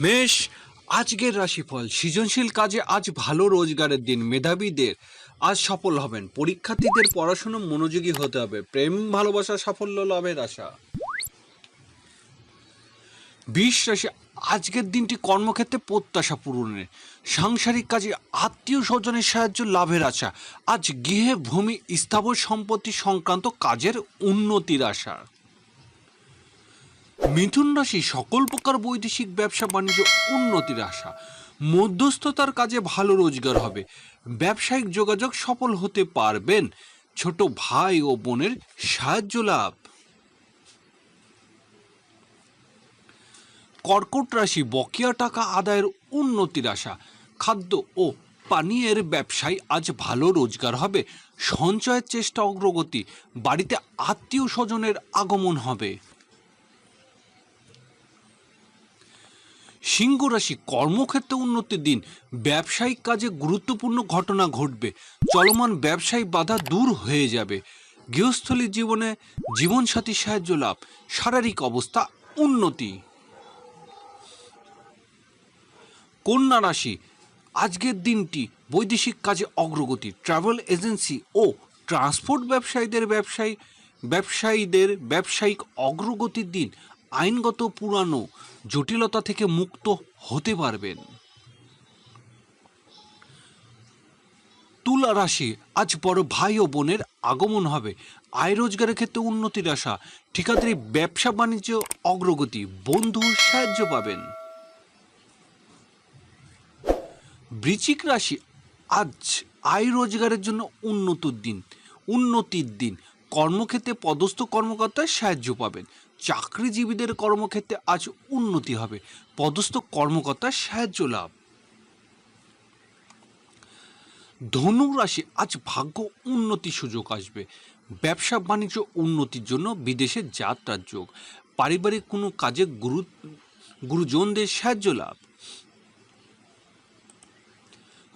মেষ আজকের রাশিফল। সৃজনশীল কাজে আজ ভালো রোজগারের দিন। মেধাবীদের আজ সফল হবেন। পরীক্ষার্থীদের পড়াশোনা মনোযোগী হতে হবে। প্রেম, ভালোবাসা, সাফল্য, লাভের আশা। বিশ রাশি, আজকের দিনটি কর্মক্ষেত্রে প্রত্যাশা পূরণের। সাংসারিক কাজে আত্মীয় স্বজনের সাহায্য, লাভের আশা। আজ গৃহে ভূমি, স্থাবর সম্পত্তি সংক্রান্ত কাজের উন্নতির আশা। মিথুন রাশি সকল প্রকার বৈদেশিক ব্যবসা বাণিজ্য উন্নতির আশা। মধ্যস্থতার কাজে ভালো রোজগার হবে। ব্যবসায়িক যোগাযোগ সফল হতে পারবেন। ছোট ভাই ও বোনের সাহায্য লাভ। কর্কট রাশি বকেয়া টাকা আদায়ের উন্নতির আশা। খাদ্য ও পানীয়ের ব্যবসায় আজ ভালো রোজগার হবে। সঞ্চয়ের চেষ্টা অগ্রগতি। বাড়িতে আত্মীয় স্বজনের আগমন হবে। সিংহ রাশি কর্মক্ষেত্রে উন্নতির দিন। ব্যবসায়িক কাজে গুরুত্বপূর্ণ ঘটনা ঘটবে। চলমান ব্যবসায়িক বাধা দূর হয়ে যাবে। গৃহস্থলী জীবনে জীবনসাথী সাহায্য লাভ। শারীরিক অবস্থা উন্নতি। কন্যা রাশি, আজকের দিনটি বৈদেশিক কাজে অগ্রগতি। ট্রাভেল এজেন্সি ও ট্রান্সপোর্ট ব্যবসায়ীদের ব্যবসায়ী, ব্যবসায়ীদের ব্যবসায়িক অগ্রগতির দিন। আইনগত পুরানো জটিলতা থেকে মুক্ত হতে পারবেন। তুলা রাশি আজ বড় ভাই ও বোনের আগমন হবে। আয় রোজগারের ক্ষেত্রে উন্নতির আশা। ঠিকাদারি, ব্যবসা, বাণিজ্য, অগ্রগতি বন্ধু সাহায্য পাবেন। বৃচিক রাশি আজ আয় রোজগারের জন্য উন্নতির দিন। উন্নতির দিন। কর্মক্ষেত্রে পদস্থ কর্মকর্তার সাহায্য পাবেন। চাকরিজীবীদের কর্মক্ষেত্রে আজ উন্নতি হবে। পদস্থ কর্মকর্তার সাহায্য লাভ। ধনু রাশি, আজ ভাগ্য উন্নতি সুযোগ আসবে। ব্যবসা বাণিজ্য উন্নতির জন্য বিদেশে যাত্রার যোগ। পারিবারিক কোনো কাজে গুরু গুরুজনদের সাহায্য লাভ।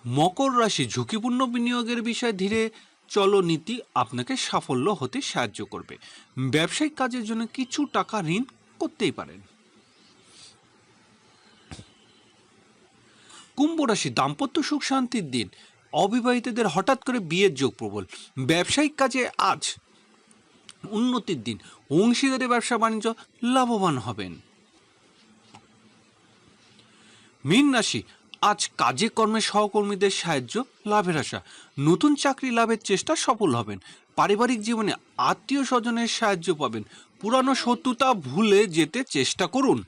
মকর রাশি, ঝুঁকিপূর্ণ বিনিয়োগের বিষয়ে ধীরে চলো নীতি আপনাকে সাফল্য হতে সাহায্য করবে। ব্যবসায়িক কাজের জন্য কিছু টাকা ঋণ করতেই পারেন। কুম্ভ রাশি, দাম্পত্য সুখ শান্তির দিন। অবিবাহিতদের হঠাৎ করে বিয়ের যোগ প্রবল। ব্যবসায়িক কাজে আজ উন্নতির দিন। অংশীদারি, ব্যবসা, বাণিজ্য লাভবান হবেন। মীন রাশি আজ কাজে কর্মে সহকর্মীদের সাহায্য, লাভের আশা। নতুন চাকরি লাভের চেষ্টা সফল হবেন। পারিবারিক জীবনে আত্মীয় স্বজনের সাহায্য পাবেন। পুরানো শত্রুতা ভুলে যেতে চেষ্টা করুন।